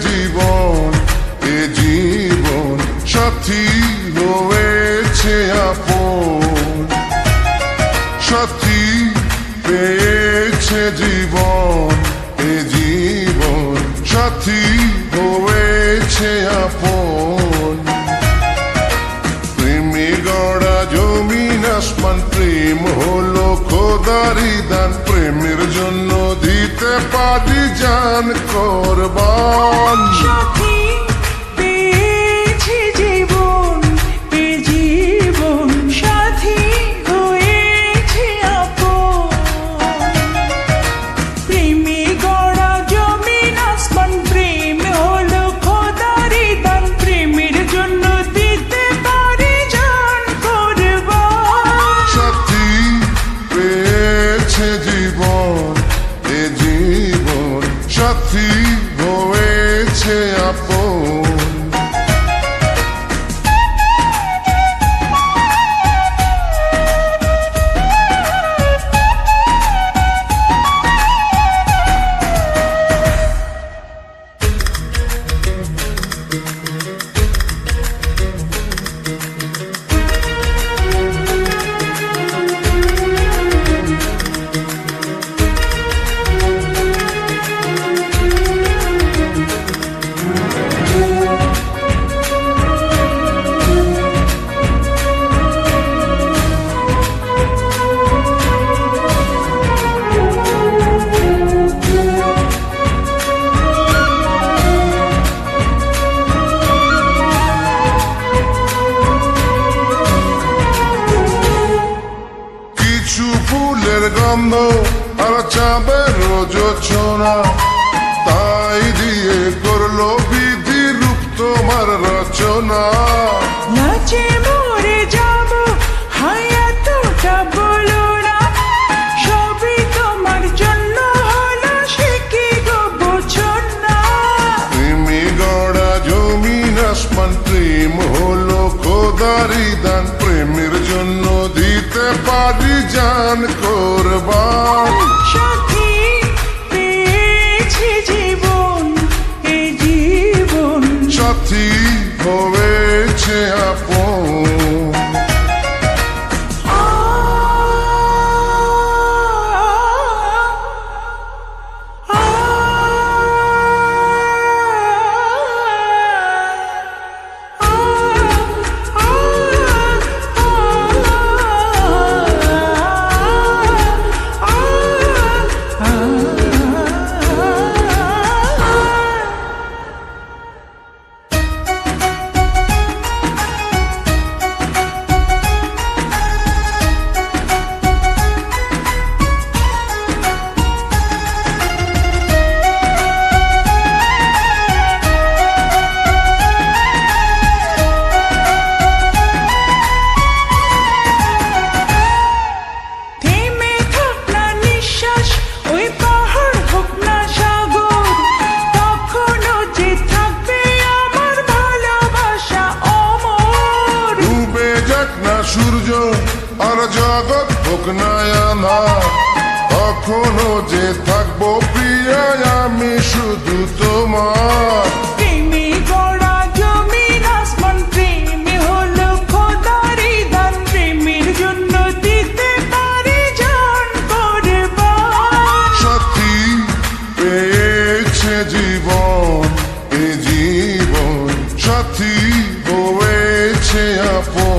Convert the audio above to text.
জীবন, এ জীবন সাথী হয়েছে আপন। সাথী পেয়েছে জীবন, এ জীবন সাথী হয়েছে আপন। প্রেমে গড়া জমিন আসমান, প্রেম হলো খোদারি জান করবান। হয়েছে ফুলের আর চাঁদের রোজনা তাই দিয়ে করল বিধি রূপ তোমার রচনা। নাচে মরে যাব হায়াতটা বলো না। সবই তোমার জন্য হলো সে কি গো বোঝো না প্রেমে গড়া জমিন আসমান প্রেম হলো খোদারি দান পারি জান করবান সাথী পেয়েছে জীবন এই জীবন। সাথী সূর্য আর জগৎ হোক কখনো যে থাকব প্রিয় আমি শুধু তোমার। জীবন এ জীবন সাথী বয়েছে আপন।